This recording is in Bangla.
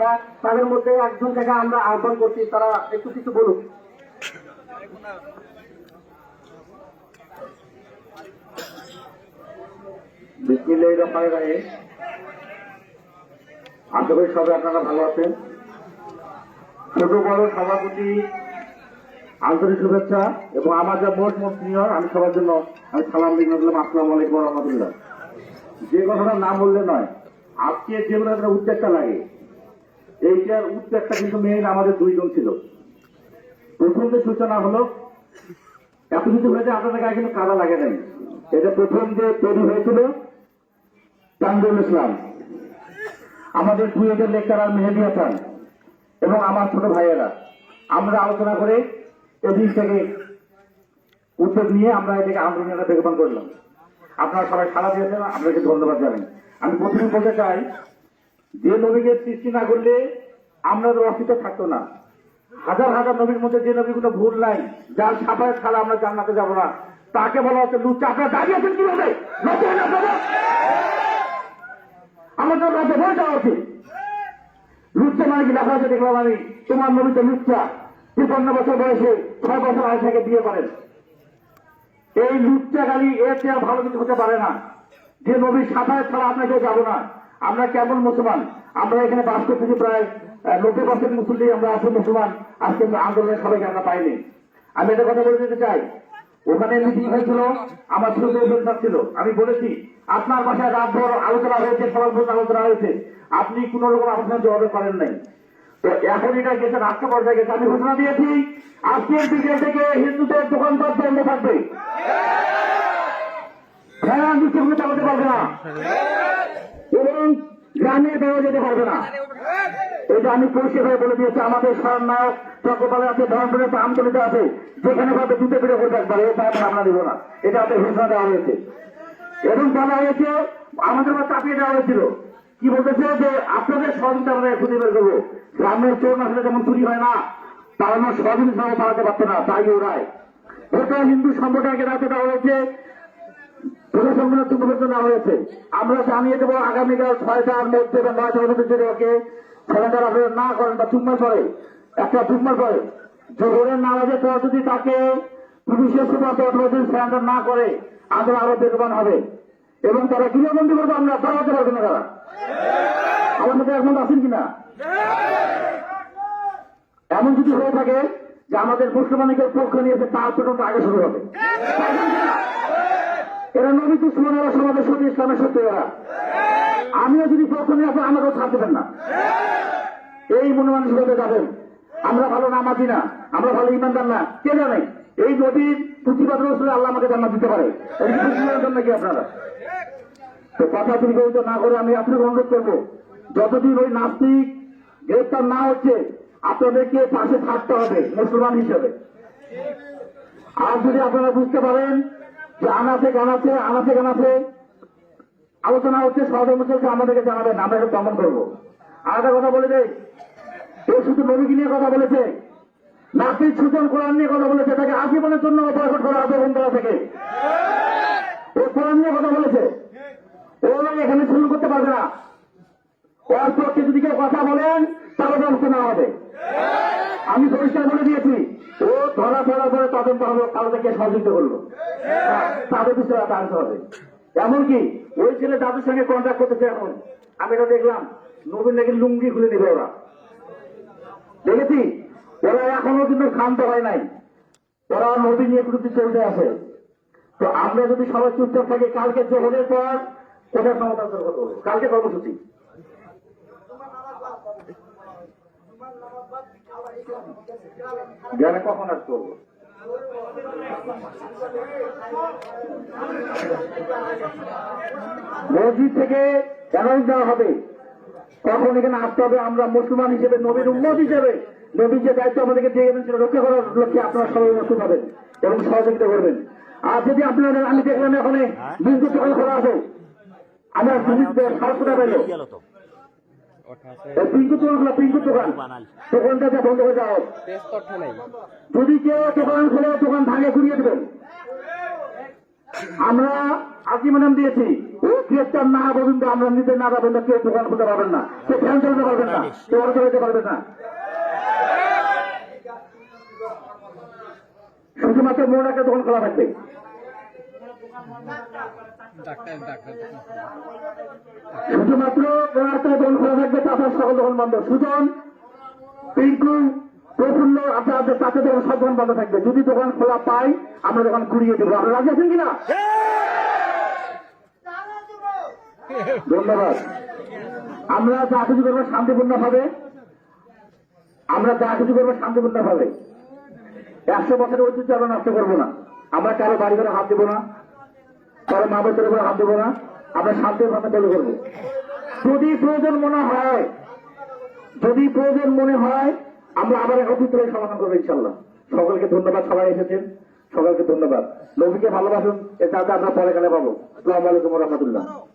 ভাইয়েরা তাদের মধ্যে একজন থেকে আমরা আহ্বান করছি, তারা একটু কিছু রহিম আশা করি সবাই আপনারা ভালো আছেন। ছোট, বড় সভাপতি, আন্তরিক শুভেচ্ছা এবং আমার যা মোট মোট আমি সবার জন্য আমি সালাম দিন বললাম আসসালামু আলাইকুম রহমতুল্লাহ। যে কথাটা না বললে নয়, আজকে একটা উদ্বেগটা লাগে এইটার উদ্বেগটা কিন্তু মেইন আমাদের দুইজন ছিল। প্রথম যে সূচনা হলো এত কিছু হয়েছে, আপনাদের গায়ে কিন্তু কাদা লাগে নাই। এটা প্রথম যে তৈরি হয়েছিল তানজুল ইসলাম। আমাদের কুয়েটের লেকচারার মেহেদি হাসান এবং আমার ছোট ভাইয়েরা। আমরা আলোচনা করে এদিক থেকে উদ্যোগ নিয়ে আমরা এটাকে আন্দোলনের বেগবান করলাম। আপনারা সবাই সাড়া দিয়েছেন আপনাকে ধন্যবাদ জানাই। আমি প্রথমে বলতে চাই যে নবীকে সৃষ্টি না করলে আমরা তো অস্তিত্ব থাকতো না। হাজার হাজার নবীর মধ্যে যে নবীগুলো ভুল নাই, যার সাফায় ছাড়া আমরা জান্নাতে যাব না। তাকে বলা হচ্ছে লুচ্চা। আপনারা দাঁড়িয়ে আছেন কীভাবে? লজ্জা হয় আমাদের রাজ্যে ভয় দেওয়া উচিত। লুচ্চা মানে কি? লেখা আছে দেখলাম আমি, তোমার নবী তো লুচ্চা। তিপ্পান্ন বছর বয়সে ছয় বছর আয়সাকে বিয়ে করেন। এই লুচ্চা গালি, এর চেয়ে ভালো কিছু হতে পারে না। যে নবীর সাফায় ছাড়া আপনাকে যাব না। আমরা কেমন মুসলমান? আমরা এখানে বাস করতেছি প্রায় নব্বই পার্সেন্ট মুসলিম, আমরা আছি মুসলমান। আজকে আন্দোলনের সবাইকে আমরা পাইনি। আমি একটা কথা বলে দিতে চাই। ওখানে মিটিং হয়েছিল, আমার ছোট ছিল। আমি বলেছি, আপনার বাসায় রাত ভর আলোচনা হয়েছে সবার ভোট আলোচনা হয়েছে। আপনি কোন রকম আলোচনা জবাবে করেন নাই। তো এখন এটা গেছে, রাষ্ট্র পর্যায়ে গেছে। আমি ঘোষণা দিয়েছি, আজকের বিকেল থেকে হিন্দুদের দোকানপাট বন্ধ থাকবে। হ্যাঁ বিশ্বগুলো চালাতে পারবে না। গ্রামে দেওয়া যেতে পারবে না। এটা আমি পরিষ্কার বলে দিয়েছি আমাদের নায়ক চক্রপালে আছে ধরনপুরে আছে আমতলিতে আছে। যেখানে ভাবে দুটো পেটে করে থাকবে এই তাই আমরা দিব না। এটা আমাদের ঘোষণা দেওয়া হয়েছে। এবং বলা হয়েছে আমাদের উপর চাপিয়ে দেওয়া হয়েছিল। কি বলতেছে যে আপনাদের সহযোগিতা আমরা খুঁজে বের করব। গ্রামের চোর আসলে যেমন চুরি হয় না তার আমার সহযোগিতা সঙ্গে পালাতে পারতো না তাই ওরাই ওটা হিন্দু সম্প্রদায়কে রাখতে দেওয়া হয়েছে প্রশাসনের তুলনা নেওয়া হয়েছে। আমরা জানিয়ে দেবো আগামীকাল ছয়টার মধ্যে বা নয়টার মধ্যে যদি ওকে ছেলেটার আপনারা না করেন বা চুম্মার পরে একটা চুম্মার পরে জোহরের নামাজের পর যদি তাকে পুলিশের সুপাতে অথবা যদি স্যান্ডার না করে আদৌ আরও বেগবান হবে। এবং তারা গৃহবন্দী করব আমরা দাঁড়াতে পারব না তারা। আমার মধ্যে এখন আছেন কিনা এমন যদি হয়ে থাকে যে আমাদের মুসলমানকে পক্ষ নিয়েছে তার পর্যন্ত আগে শুরু হবে। এরা নবী দুশ্মন সমাজের সত্যি ইসলামের সত্য এরা আমিও যদি নিয়ে আসে, আমাকেও ছাড় দেবেন না। এই মনে মানসিকতা যাবেন আমরা ভালো নামাজি না, আমরা ভালো ইমানদার না, কে জানে? এই নদীর প্রতিবাদ রসুলে আল্লাহ আমাকে জান্নাত দিতে পারে। এই বুঝলেন জন্য কি আপনারা? তো কথা কবিত না করে, আমি আপনাকে অনুরোধ করব, যতদিন ওই নাস্তিক গ্রেপ্তার না হচ্ছে, আপনাদেরকে পাশে থাকতে হবে, মুসলমান হিসেবে। আর যদি আপনারা বুঝতে পারেন যে আনাতে গানাতে আনাতে গানাতে আলোচনা হচ্ছে সহধর্মকে আমাদেরকে জানাবেন, আমরা এটা দমন করব। একটা কথা বলে দেয় ও শুধু নবীকে নিয়ে কথা বলেছে, নাসির সুজন কোরআন নিয়ে কথা বলেছে, তাকে আজীবনের জন্য বয়কট করা হবে বন্ধুরা থেকে। ও কোরআন নিয়ে কথা বলেছে, ও এখানে শুরু করতে পারবে না। ওর পক্ষে যদি কেউ কথা বলেন, তাহলে ব্যবস্থা নেওয়া হবে। আমি পরিষ্কার বলে দিয়েছি, ও ধরা ধরা করে তদন্ত হবে কালো থেকে সহযোগিতা করল। তাদের বিষয়ে আনতে হবে। এমনকি ওই ছেলে দাদুর সঙ্গে কন্ট্যাক্ট করতেছে এখন। আমি এটা দেখলাম, নবীন নাকি লুঙ্গি খুলে দিবে ওরা। দেখেছি? ওরা এখনও কিন্তু শান্ত হয় নাই। ওরা নদী নিয়ে কিন্তু চলতে আছে তো আমরা যদি সবাই চুপচাপ থাকি, কালকে জোহরের পর কোথায় সমাধান করব? কালকে কর্মসূচি। কখন আজ করব মসজিদ থেকে অ্যানাউন্স দেওয়া হবে। তখন এখানে আসতে হবে আমরা মুসলমান হিসেবে, নবীর উন্মত হিসেবে। নবীর যে দায়িত্ব আমাদেরকে দিয়ে গেছেন সেটা রক্ষা করার লক্ষ্যে আপনারা সবাই মসুল হবেন এবং সহযোগিতা করবেন। আর যদি আপনারা আমি দেখলাম এখানে দোকান খোলা আছে। আমার সাত কোটা পেল পিঙ্কু দোকান খোলা পিঙ্কু দোকান দোকানটা বন্ধ যাও। যদি কেউ দোকান খোলে দোকান ভাঙে ঘুরিয়ে দেবেন আমরা আজিমানাম দিয়েছি। ও গ্রেপ্তার না পর্যন্ত আমরা নিজে না যাবেন না কেউ দোকান খুলতে পারবেন না। কেউ ফ্যান চালাতে পারবেন না। কেউ অটো চালাতে পারবেন না। শুধুমাত্র একটা দোকান খোলা থাকবে। শুধুমাত্র কোনো দোকান খোলা বন্ধ, সুজন, পিঙ্কু, প্রফুল্ল আপনাদের তাতে দোকান সব দোকান বন্ধ থাকবে। যদি দোকান খোলা পাই, আমরা দোকান ঘুরিয়ে দেবো। আপনারা রাজি আছেন কিনা? ধন্যবাদ। আমরা যা কিছু করব শান্তিপূর্ণ ভাবে আমরা যা কিছু করব শান্তিপূর্ণ ভাবে একশো বছরের ঐতিহ্য আমরা নষ্ট করব না। আমরা কারও বাড়ি করে হাত দেবো না, কারও মা বাচ্চার উপরে হাত দেবো না। আমরা শান্তির ভাবে তৈরি করব। যদি প্রয়োজন মনে হয় যদি প্রয়োজন মনে হয়, আমরা আবার একত্রিত সমাধান করব ইনশাল্লাহ সকলকে ধন্যবাদ, সবাই এসেছেন। সকলকে ধন্যবাদ। নবীকে ভালোবাসুন এটা আমরা পরে কালে পাবো। আসসালামু আলাইকুম রহমতুল্লাহ।